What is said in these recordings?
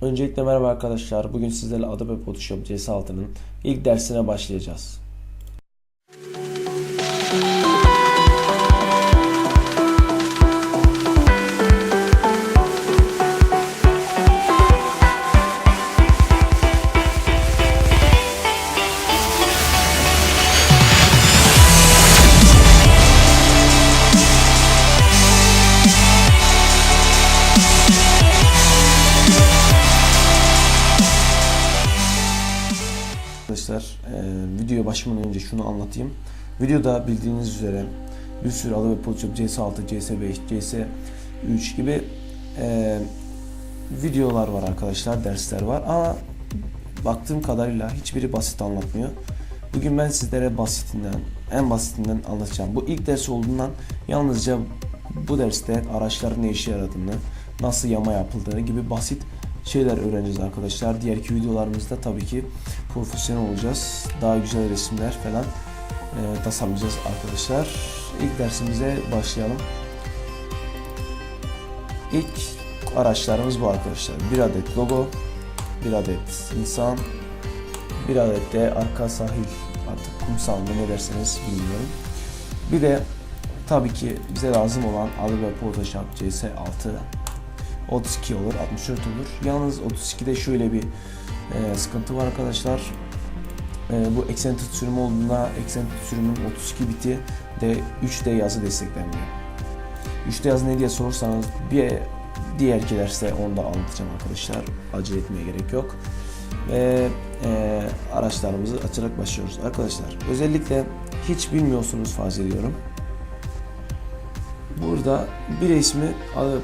Öncelikle merhaba arkadaşlar. Bugün sizlerle Adobe Photoshop CS6'nın ilk dersine başlayacağız. Videoya başlamadan önce şunu anlatayım. Videoda bildiğiniz üzere bir sürü Adobe Photoshop CS6, CS5, CS3 gibi e, videolar var arkadaşlar, dersler var ama baktığım kadarıyla hiçbiri basit anlatmıyor. Bugün ben sizlere basitinden, en basitinden anlatacağım. Bu ilk ders olduğundan yalnızca bu derste araçların ne işe yaradığını, nasıl yama yapıldığını gibi basit şeyler öğreneceğiz arkadaşlar. Diğerki videolarımızda tabii ki profesyonel olacağız. Daha güzel resimler falan e, tasarlayacağız arkadaşlar. İlk dersimize başlayalım. İlk araçlarımız bu arkadaşlar. Bir adet logo, bir adet insan, bir adet de arka sahil artık kumsal mı ne derseniz bilmiyorum. Bir de tabii ki bize lazım olan Adobe Photoshop CS6 32 olur, 64 olur. Yalnız 32'de şöyle bir e, sıkıntı var arkadaşlar. E, bu Accented sürümü olduğunda Accented sürümün 32 biti de 3D yazı desteklenmiyor. 3D yazı ne diye sorursanız bir diğerki derste onu da anlatacağım arkadaşlar. Acele etmeye gerek yok. Ve e, araçlarımızı açarak başlıyoruz. Arkadaşlar özellikle hiç bilmiyorsunuz farz ediyorum. Burada bir resmi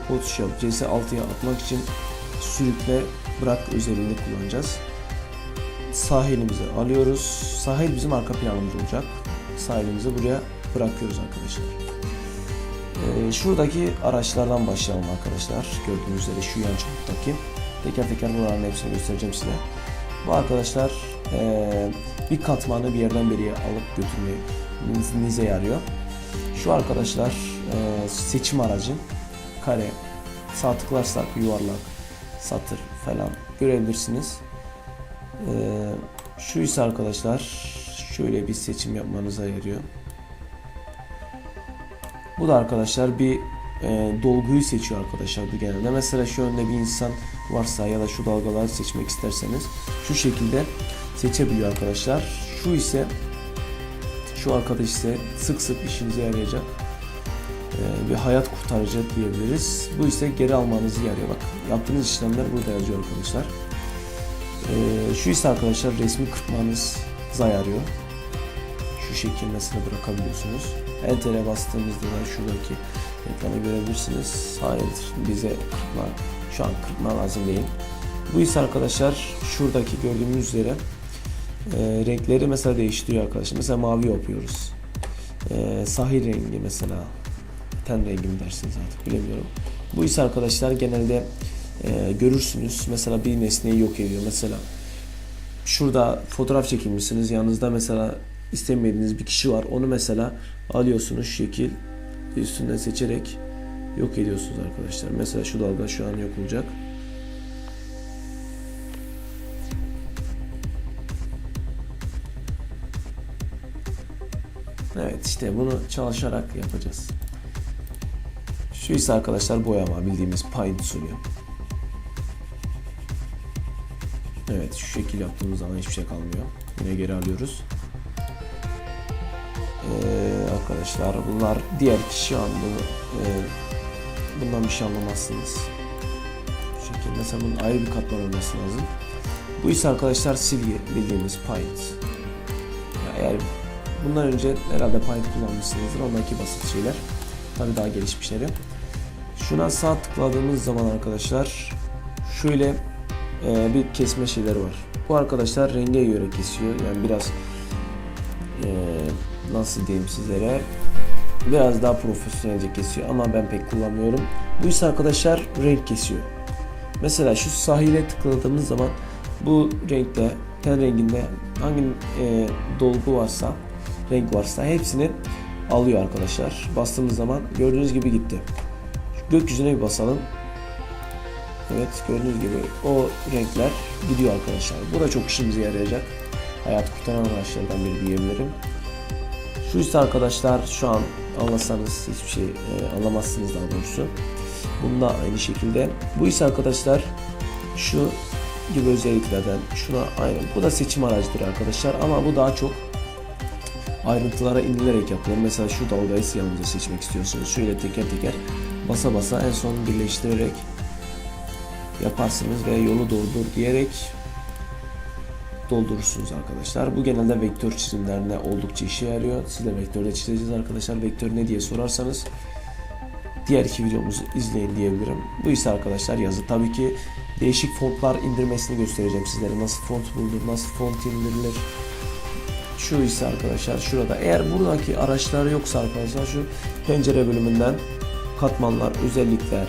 Photoshop CS6'ya atmak için sürükle bırak özelliğini kullanacağız. Sahilimizi alıyoruz. Sahil bizim arka planımız olacak. Sahilimizi buraya bırakıyoruz arkadaşlar. Ee, şuradaki araçlardan başlayalım arkadaşlar. Gördüğünüz üzere şu yan çubuktaki. Teker teker buraların hepsini göstereceğim size. Bu arkadaşlar ee, bir katmanı bir yerden beriye alıp götürmenize yarıyor. Şu arkadaşlar e, seçim aracı kare sağ tıklarsak yuvarlak satır falan görebilirsiniz. E, şu ise arkadaşlar şöyle bir seçim yapmanıza yarıyor. Bu da arkadaşlar bir e, dolguyu seçiyor arkadaşlar bu genelde. Mesela şu önde bir insan varsa ya da şu dalgaları seçmek isterseniz şu şekilde seçebiliyor arkadaşlar. Şu ise şu arkadaş ise sık sık işinize yarayacak ee, bir hayat kurtarıcı diyebiliriz. Bu ise geri almanızı yarıyor. Bak yaptığınız işlemler burada yazıyor arkadaşlar. Ee, şu ise arkadaşlar resmi kırpmanıza yarıyor. Şu şekil mesela bırakabiliyorsunuz. Enter'e bastığımızda da şuradaki ekranı görebilirsiniz. Hayır bize kırpma, şu an kırpma lazım değil. Bu ise arkadaşlar şuradaki gördüğümüz üzere e, renkleri mesela değiştiriyor arkadaşlar. Mesela mavi yapıyoruz. E, sahil rengi mesela. Ten rengi mi dersiniz artık bilemiyorum. Bu ise arkadaşlar genelde e, görürsünüz. Mesela bir nesneyi yok ediyor. Mesela şurada fotoğraf çekilmişsiniz. Yanınızda mesela istemediğiniz bir kişi var. Onu mesela alıyorsunuz şekil üstünden seçerek yok ediyorsunuz arkadaşlar. Mesela şu dalga şu an yok olacak. Evet işte bunu çalışarak yapacağız. Şu ise arkadaşlar boyama bildiğimiz paint usulü. Evet şu şekil yaptığımız zaman hiçbir şey kalmıyor. Yine geri alıyoruz. Ee, arkadaşlar bunlar diğer kişi an bunu e, bundan bir şey anlamazsınız. Şu şekilde mesela bunun ayrı bir katman olması lazım. Bu ise arkadaşlar silgi bildiğimiz paint. Ya eğer bundan önce herhalde paint kullanmışsınızdır. Ondaki basit şeyler. Tabii daha gelişmişleri. Şuna sağ tıkladığımız zaman arkadaşlar şöyle e, bir kesme şeyleri var. Bu arkadaşlar renge göre kesiyor. Yani biraz e, nasıl diyeyim sizlere biraz daha profesyonelce kesiyor ama ben pek kullanmıyorum. Bu ise arkadaşlar renk kesiyor. Mesela şu sahile tıkladığımız zaman bu renkte ten renginde hangi e, dolgu varsa renk varsa hepsini alıyor arkadaşlar. Bastığımız zaman gördüğünüz gibi gitti. Gökyüzüne bir basalım. Evet gördüğünüz gibi o renkler gidiyor arkadaşlar. Bu da çok işimize yarayacak. Hayat kurtaran araçlardan biri diyebilirim. Şu ise arkadaşlar şu an anlasanız hiçbir şey e, anlamazsınız daha doğrusu. Bunda aynı şekilde. Bu ise arkadaşlar şu gibi özelliklerden şuna aynı. Bu da seçim aracıdır arkadaşlar ama bu daha çok ayrıntılara inilerek yapılır. Mesela şu dalgayı siyahınıza seçmek istiyorsunuz. Şöyle teker teker basa basa en son birleştirerek yaparsınız ve yolu doldur diyerek doldurursunuz arkadaşlar. Bu genelde vektör çizimlerine oldukça işe yarıyor. Siz de vektörde çizeceğiz arkadaşlar. Vektör ne diye sorarsanız diğer iki videomuzu izleyin diyebilirim. Bu ise arkadaşlar yazı. Tabii ki değişik fontlar indirmesini göstereceğim sizlere. Nasıl font bulunur, nasıl font indirilir. Şu ise arkadaşlar şurada. Eğer buradaki araçlar yoksa arkadaşlar şu pencere bölümünden katmanlar, özellikler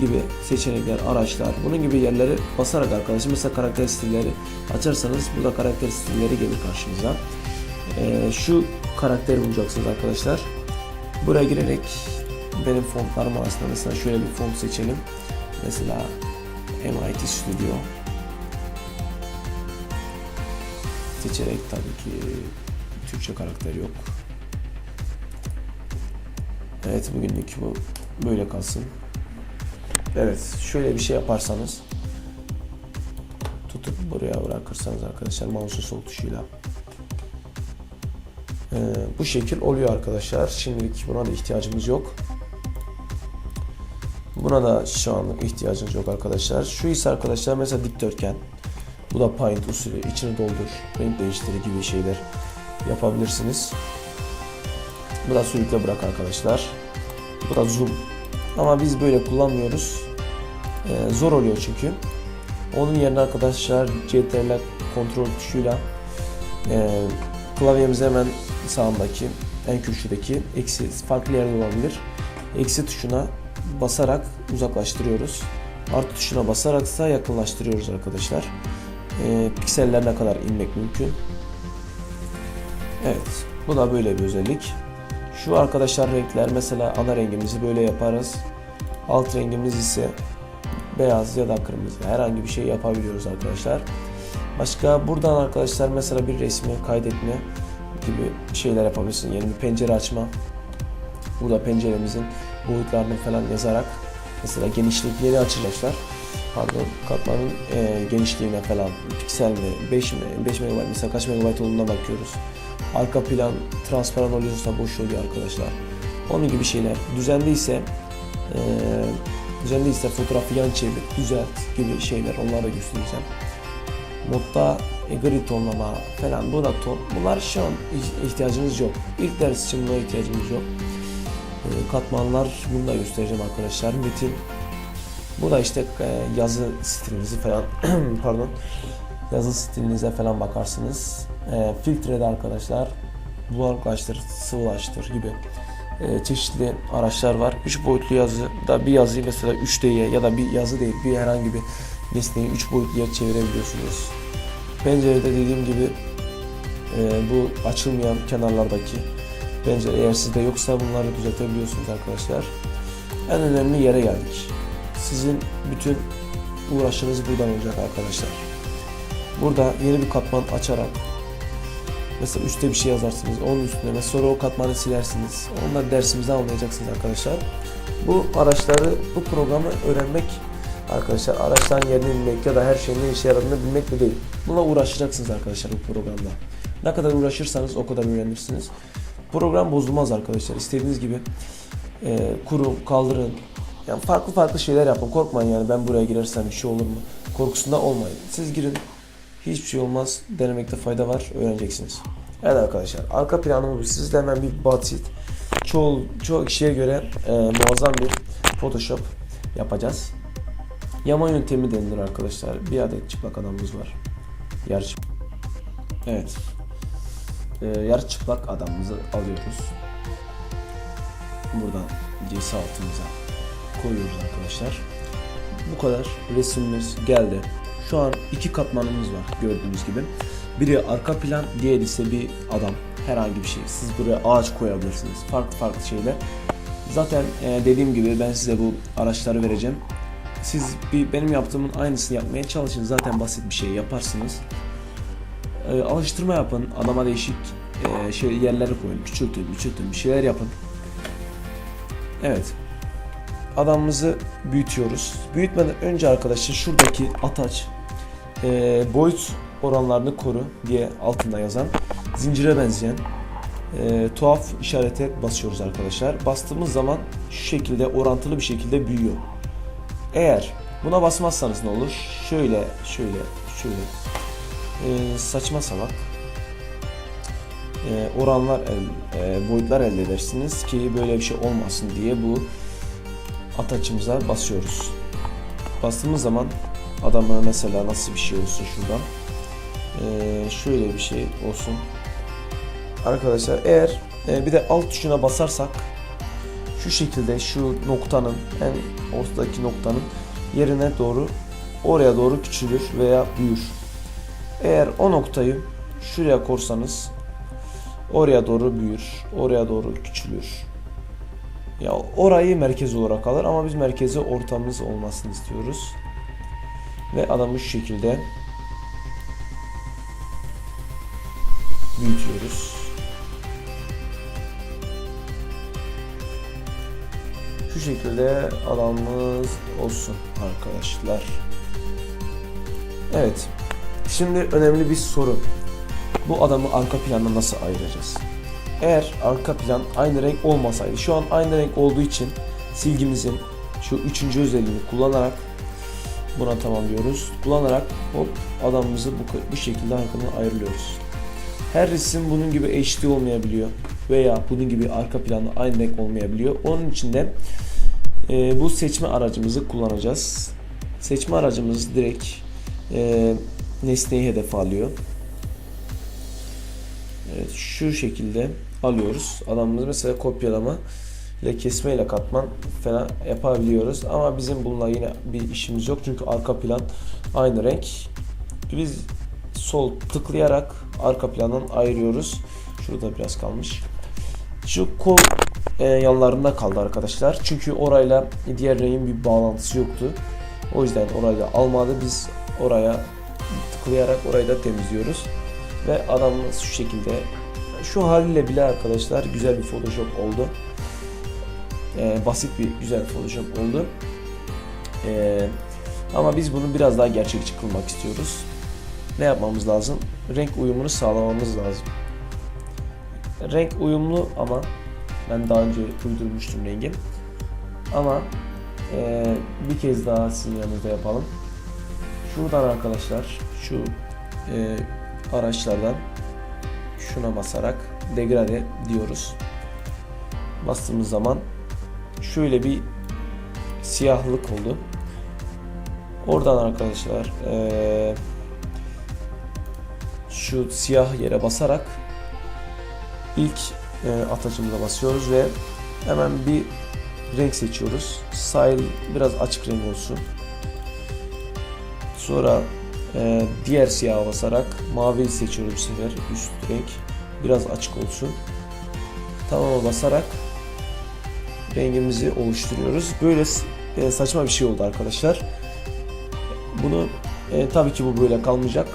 gibi seçenekler, araçlar bunun gibi yerleri basarak arkadaşlar mesela karakter stilleri açarsanız burada karakter stilleri gelir karşınıza. Ee, şu karakteri bulacaksınız arkadaşlar. Buraya girerek benim fontlarım arasında mesela şöyle bir font seçelim. Mesela MIT Studio seçerek tabii ki Türkçe karakter yok. Evet bugünlük bu böyle kalsın. Evet şöyle bir şey yaparsanız tutup buraya bırakırsanız arkadaşlar mouse'un sol tuşuyla ee, bu şekil oluyor arkadaşlar. Şimdilik buna da ihtiyacımız yok. Buna da şu an ihtiyacımız yok arkadaşlar. Şu ise arkadaşlar mesela dikdörtgen. Bu da paint usulü. içini doldur, renk değiştir gibi şeyler yapabilirsiniz. Bu da sürükle bırak arkadaşlar. Bu da zoom. Ama biz böyle kullanmıyoruz. Ee, zor oluyor çünkü. Onun yerine arkadaşlar CTRL kontrol tuşuyla e, klavyemizin hemen sağındaki en köşedeki eksi farklı yerde olabilir. Eksi tuşuna basarak uzaklaştırıyoruz. Artı tuşuna basaraksa yakınlaştırıyoruz arkadaşlar. E, pikseller ne kadar inmek mümkün. Evet. Bu da böyle bir özellik. Şu arkadaşlar renkler mesela ana rengimizi böyle yaparız. Alt rengimiz ise beyaz ya da kırmızı herhangi bir şey yapabiliyoruz arkadaşlar. Başka buradan arkadaşlar mesela bir resmi kaydetme gibi şeyler yapabilirsin. Yeni bir pencere açma. Burada penceremizin boyutlarını falan yazarak mesela genişlikleri açacaklar. Pardon katmanın e, genişliğine falan piksel mi 5 mi 5 MB mesela kaç MB olduğuna bakıyoruz. Arka plan transparan oluyorsa boş oluyor arkadaşlar. Onun gibi şeyler. Düzenli ise e, düzenli ise fotoğrafı yan çevir, düzelt gibi şeyler onları da göstereceğim. Modda e, gri tonlama falan bu da ton. Bunlar şu an ihtiyacınız yok. İlk ders için buna ihtiyacımız yok. E, katmanlar bunu da göstereceğim arkadaşlar. Metin bu da işte e, yazı stilinizi falan pardon yazı stilinize falan bakarsınız. E, filtrede arkadaşlar bulanıklaştır, sıvılaştır gibi e, çeşitli araçlar var. 3 boyutlu yazı da bir yazıyı mesela 3D'ye ya da bir yazı değil bir herhangi bir nesneyi 3 boyutluya çevirebiliyorsunuz. Pencerede dediğim gibi e, bu açılmayan kenarlardaki pencere eğer sizde yoksa bunları düzeltebiliyorsunuz arkadaşlar. En önemli yere geldik. Sizin bütün uğraşınız buradan olacak arkadaşlar. Burada yeni bir katman açarak mesela üstte bir şey yazarsınız onun üstüne ve sonra o katmanı silersiniz. Onları dersimizde anlayacaksınız arkadaşlar. Bu araçları, bu programı öğrenmek arkadaşlar araçların yerini bilmek ya da her şeyin ne işe yaradığını bilmek de değil. Bununla uğraşacaksınız arkadaşlar bu programda. Ne kadar uğraşırsanız o kadar öğrenirsiniz. Program bozulmaz arkadaşlar. İstediğiniz gibi e, kurun, kaldırın. Yani farklı farklı şeyler yapın. Korkmayın yani ben buraya girersem bir şey olur mu? Korkusunda olmayın. Siz girin. Hiçbir şey olmaz. Denemekte fayda var. Öğreneceksiniz. Evet arkadaşlar. Arka planımız bu. Sizle hemen bir basit. Çoğu, çoğu kişiye göre e, muazzam bir Photoshop yapacağız. Yama yöntemi denilir arkadaşlar. Bir adet çıplak adamımız var. Yarı çıplak. Evet. Ee, yarı çıplak adamımızı alıyoruz. Buradan CS altımıza koyuyoruz arkadaşlar. Bu kadar resimimiz geldi. Şu an iki katmanımız var gördüğünüz gibi. Biri arka plan, diğeri ise bir adam. Herhangi bir şey. Siz buraya ağaç koyabilirsiniz. Farklı farklı şeyler. Zaten e, dediğim gibi ben size bu araçları vereceğim. siz bir benim yaptığımın aynısını yapmaya çalışın. Zaten basit bir şey yaparsınız. Ee, alıştırma yapın. Adama değişik e, şey yerleri koyun. Küçültün, küçültün bir şeyler yapın. Evet. Adamımızı büyütüyoruz. Büyütmeden önce arkadaşlar şuradaki ataç e, boyut oranlarını koru diye altında yazan zincire benzeyen e, tuhaf işarete basıyoruz arkadaşlar. Bastığımız zaman şu şekilde orantılı bir şekilde büyüyor. Eğer buna basmazsanız ne olur? Şöyle, şöyle, şöyle e, saçma salak e, oranlar, e, boyutlar elde edersiniz ki böyle bir şey olmasın diye bu ataçımıza basıyoruz. Bastığımız zaman adama mesela nasıl bir şey olsun şuradan. E, şöyle bir şey olsun. Arkadaşlar eğer e, bir de alt tuşuna basarsak şu şekilde şu noktanın en ortadaki noktanın yerine doğru oraya doğru küçülür veya büyür. Eğer o noktayı şuraya korsanız oraya doğru büyür, oraya doğru küçülür. Ya orayı merkez olarak alır ama biz merkezi ortamız olmasını istiyoruz. Ve adamı şu şekilde büyütüyoruz. Şu şekilde adamımız olsun arkadaşlar. Evet. Şimdi önemli bir soru. Bu adamı arka plandan nasıl ayıracağız? Eğer arka plan aynı renk olmasaydı, şu an aynı renk olduğu için silgimizin şu üçüncü özelliğini kullanarak buna tamamlıyoruz. Kullanarak hop adamımızı bu, bu şekilde arkadan ayırıyoruz. Her resim bunun gibi HD olmayabiliyor veya bunun gibi arka planı aynı renk olmayabiliyor. Onun için de e, bu seçme aracımızı kullanacağız. Seçme aracımız direkt e, nesneyi hedef alıyor. Evet, şu şekilde alıyoruz. Adamımız mesela kopyalama ile kesme ile katman falan yapabiliyoruz. Ama bizim bununla yine bir işimiz yok. Çünkü arka plan aynı renk. Biz sol tıklayarak arka plandan ayırıyoruz. Şurada biraz kalmış. Şu kol e, yanlarında kaldı arkadaşlar. Çünkü orayla diğer rengin bir bağlantısı yoktu. O yüzden orayı da almadı. Biz oraya tıklayarak orayı da temizliyoruz. Ve adamımız şu şekilde şu haliyle bile arkadaşlar güzel bir photoshop oldu. Ee, basit bir güzel photoshop oldu. Ee, ama biz bunu biraz daha gerçekçi kılmak istiyoruz. Ne yapmamız lazım? Renk uyumunu sağlamamız lazım. Renk uyumlu ama ben daha önce uydurmuştum rengim. Ama e, bir kez daha sizin yanınızda yapalım. Şuradan arkadaşlar şu e, araçlardan şuna basarak degrade diyoruz. Bastığımız zaman şöyle bir siyahlık oldu. Oradan arkadaşlar eee, şu siyah yere basarak ilk eee, atacımıza basıyoruz ve hemen bir renk seçiyoruz. Sahil biraz açık renk olsun. Sonra ee, diğer siyaha basarak mavi seçiyorum bu sefer üst renk biraz açık olsun tamama basarak rengimizi oluşturuyoruz böyle e, saçma bir şey oldu arkadaşlar bunu e, tabii ki bu böyle kalmayacak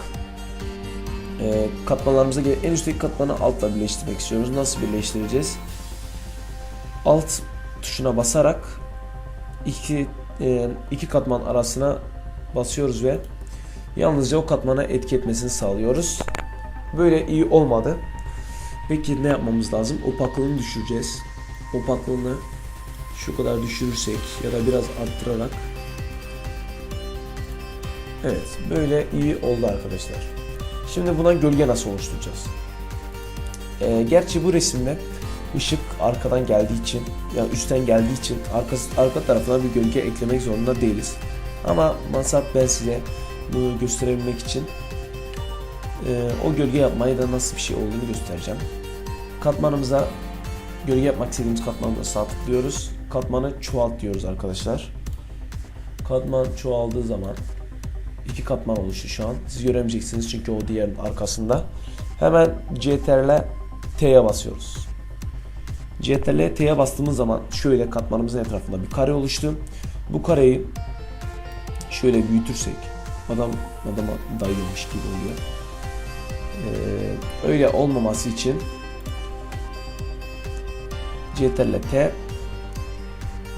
e, katmanlarımıza gel en üstteki katmanı altla birleştirmek istiyoruz nasıl birleştireceğiz alt tuşuna basarak iki e, iki katman arasına basıyoruz ve Yalnızca o katmana etki etmesini sağlıyoruz. Böyle iyi olmadı. Peki ne yapmamız lazım? Opaklığını düşüreceğiz. Opaklığını şu kadar düşürürsek ya da biraz arttırarak Evet böyle iyi oldu arkadaşlar. Şimdi buna gölge nasıl oluşturacağız? Ee, gerçi bu resimde ışık arkadan geldiği için ya üstten geldiği için arkası, arka tarafına bir gölge eklemek zorunda değiliz. Ama mansap ben size bunu gösterebilmek için e, o gölge yapmayı da nasıl bir şey olduğunu göstereceğim. Katmanımıza gölge yapmak istediğimiz katmanımıza sağ tıklıyoruz. Katmanı çoğalt diyoruz arkadaşlar. Katman çoğaldığı zaman iki katman oluştu şu an. Siz göremeyeceksiniz çünkü o diğerinin arkasında. Hemen CTRL T'ye basıyoruz. CTRL T'ye bastığımız zaman şöyle katmanımızın etrafında bir kare oluştu. Bu kareyi şöyle büyütürsek adam adama dayıyormuş gibi oluyor. Ee, öyle olmaması için CTRL T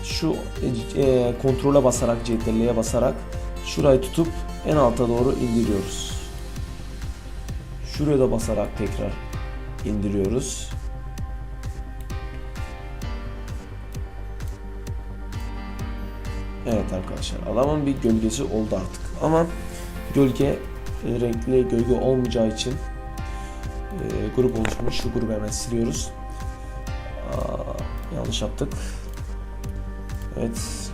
şu e, kontrole basarak CTRL'ye basarak şurayı tutup en alta doğru indiriyoruz. Şuraya da basarak tekrar indiriyoruz. Evet arkadaşlar adamın bir gölgesi oldu artık ama gölge e, renkli gölge olmayacağı için e, grup oluşmuş. Şu grubu hemen siliyoruz. Aa, yanlış yaptık. Evet.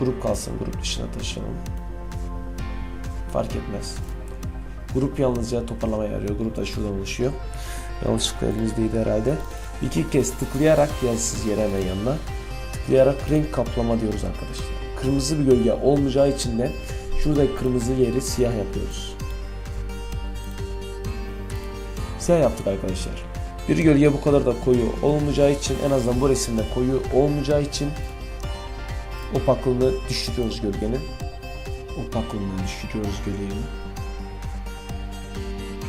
Grup kalsın. Grup dışına taşıyalım. Fark etmez. Grup yalnızca toparlamaya yarıyor. Grup da şuradan oluşuyor. Yanlışlıkla elimizdeydi herhalde. İki kez tıklayarak yersiz yere hemen yanına tıklayarak renk kaplama diyoruz arkadaşlar. Kırmızı bir gölge olmayacağı için de şuradaki kırmızı yeri siyah yapıyoruz. Siyah yaptık arkadaşlar. Bir gölge bu kadar da koyu olmayacağı için en azından bu resimde koyu olmayacağı için opaklığını düşürüyoruz gölgenin. Opaklığını düşürüyoruz gölgenin.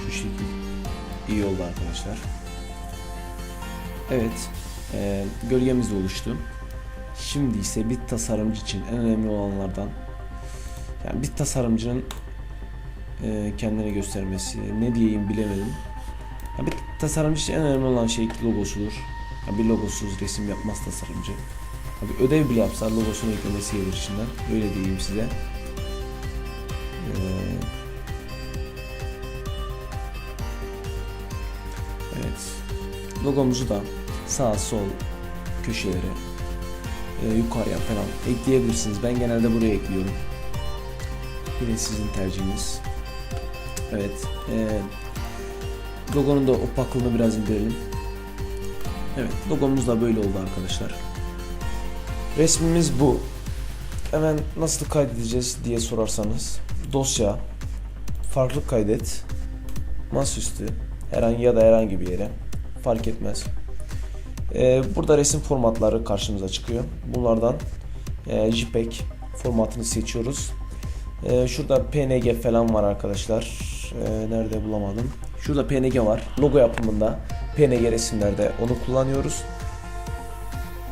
Şu şekilde iyi oldu arkadaşlar. Evet, e, gölgemiz oluştu. Şimdi ise bir tasarımcı için en önemli olanlardan yani bir tasarımcının e, kendini göstermesi ne diyeyim bilemedim. Ya bir tasarımcı için en önemli olan şey logosudur. Ya bir logosuz resim yapmaz tasarımcı. Abi ödev bile yapsa logosunu eklemesi gelir içinden. Öyle diyeyim size. Ee, evet. Logomuzu da sağ sol köşelere e, yukarıya falan ekleyebilirsiniz. Ben genelde buraya ekliyorum. Yine sizin tercihiniz. Evet. E, logonun da opaklığını biraz indirelim. Evet. Logomuz da böyle oldu arkadaşlar. Resmimiz bu. Hemen nasıl kaydedeceğiz diye sorarsanız dosya farklı kaydet masaüstü herhangi ya da herhangi bir yere fark etmez. Ee, burada resim formatları karşımıza çıkıyor. Bunlardan e, JPEG formatını seçiyoruz. Ee, şurada PNG falan var arkadaşlar. Ee, nerede bulamadım. Şurada PNG var. Logo yapımında PNG resimlerde onu kullanıyoruz.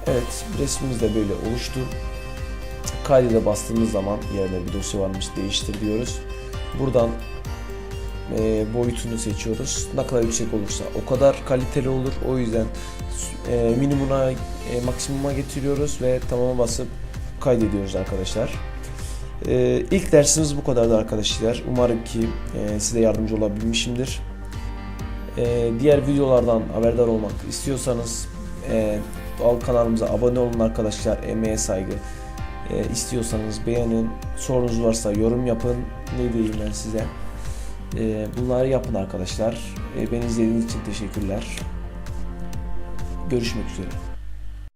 Evet resmimiz de böyle oluştu. Kaydede bastığımız zaman yerde bir dosya varmış değiştir diyoruz. Buradan e, boyutunu seçiyoruz. Ne kadar yüksek olursa o kadar kaliteli olur. O yüzden e, minimuma e, maksimuma getiriyoruz ve tamama basıp kaydediyoruz arkadaşlar. E, ilk dersimiz bu kadardı arkadaşlar. Umarım ki e, size yardımcı olabilmişimdir. E, diğer videolardan haberdar olmak istiyorsanız e, kanalımıza abone olun arkadaşlar. Emeğe saygı e, istiyorsanız beğenin. Sorunuz varsa yorum yapın. Ne diyeyim ben size. E, bunları yapın arkadaşlar. E, beni izlediğiniz için teşekkürler. Görüşmek üzere.